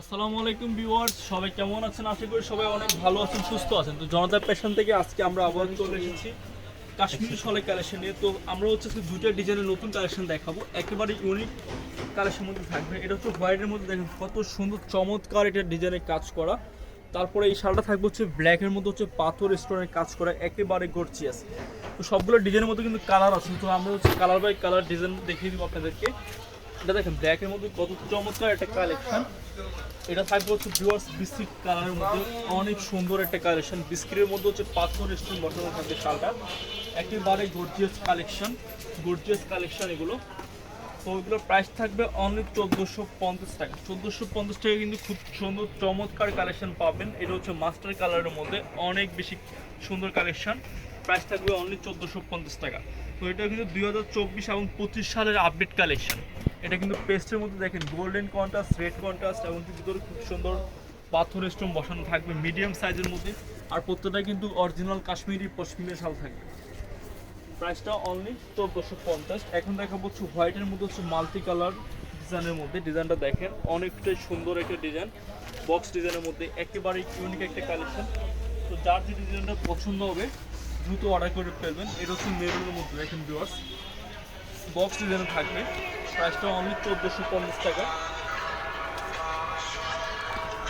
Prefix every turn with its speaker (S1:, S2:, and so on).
S1: আসসালামু আলাইকুম ভিউয়ার্স, সবাই কেমন আছেন? আশা করি সবাই অনেক ভালো আছেন, সুস্থ আছেন। তো জনতা পেশন থেকে আজকে আমরা আবার চলে এসেছি কাশ্মীরি শলে কালেকশন নিয়ে। তো আমরা হচ্ছে দুটো ডিজাইনের নতুন কালেকশন দেখাবো। একেবারে ইউনিক কালেকশন মধ্যে থাকবে। এটা হচ্ছে হোয়াইটের মধ্যে দেখেন কত সুন্দর, চমৎকার এটা ডিজাইনের কাজ করা। তারপরে এই শালটা থাকবে হচ্ছে ব্ল্যাকের মধ্যে হচ্ছে পাথর স্টোনের কাজ করা, একেবারে গর্জিয়াস তো সবগুলো ডিজাইনের মধ্যে কিন্তু কালার আছে। তো আমরা হচ্ছে কালার বাই কালার ডিজাইন দেখিয়ে দিব আপনাদেরকে। এটা দেখেন ব্ল্যাকের মধ্যে কত চমৎকার একটা কালেকশন এটা থাকবে হচ্ছে ভিউয়ার্স বিস্কিট কালারের মধ্যে। অনেক সুন্দর একটা কালেকশন বিস্কিটের মধ্যে হচ্ছে পাথর স্টোন বসানো থাকবে শালটা। একেবারে গর্জিয়াস কালেকশন গর্জিয়াস কালেকশন এগুলো। তো এগুলোর প্রাইস থাকবে অনলি চোদ্দোশো পঞ্চাশ টাকা। চোদ্দোশো পঞ্চাশ টাকা কিন্তু খুব সুন্দর, চমৎকার কালেকশন পাবেন। এটা হচ্ছে মাস্টার কালারের মধ্যে অনেক বেশি সুন্দর কালেকশন প্রাইস থাকবে অনলি চোদ্দোশো পঞ্চাশ টাকা। তো এটা কিন্তু দুই হাজার চব্বিশ এবং পঁচিশ সালের আপডেট কালেকশন এটা কিন্তু পেস্টের মধ্যে দেখেন গোল্ডেন কন্ট্রাস্ট রেড কন্ট্রাস্ট এবং ভিতরে খুব সুন্দর পাথর স্টোন বসানো থাকবে মিডিয়াম সাইজের মধ্যে। আর প্রত্যেকটা কিন্তু অরিজিনাল কাশ্মীরি পশমিনের শাল থাকবে। প্রাইসটা অনলি চোদ্দোশো পঞ্চাশ। এখন দেখা হচ্ছে হোয়াইটের মধ্যে হচ্ছে মাল্টি কালার ডিজাইনের মধ্যে। ডিজাইনটা দেখেন, অনেকটাই সুন্দর একটা ডিজাইন বক্স ডিজাইনের মধ্যে একেবারে ইউনিক একটা কালেকশন তো যার যে ডিজাইনটা পছন্দ হবে, দ্রুত অর্ডার করে ফেলবেন। এটা হচ্ছে মেরুনের মধ্যে, দেখেন ভিউয়ার্স বক্স ডিজাইনে থাকবে। প্রাইসটা অনলি চোদ্দোশো পঞ্চাশ টাকা।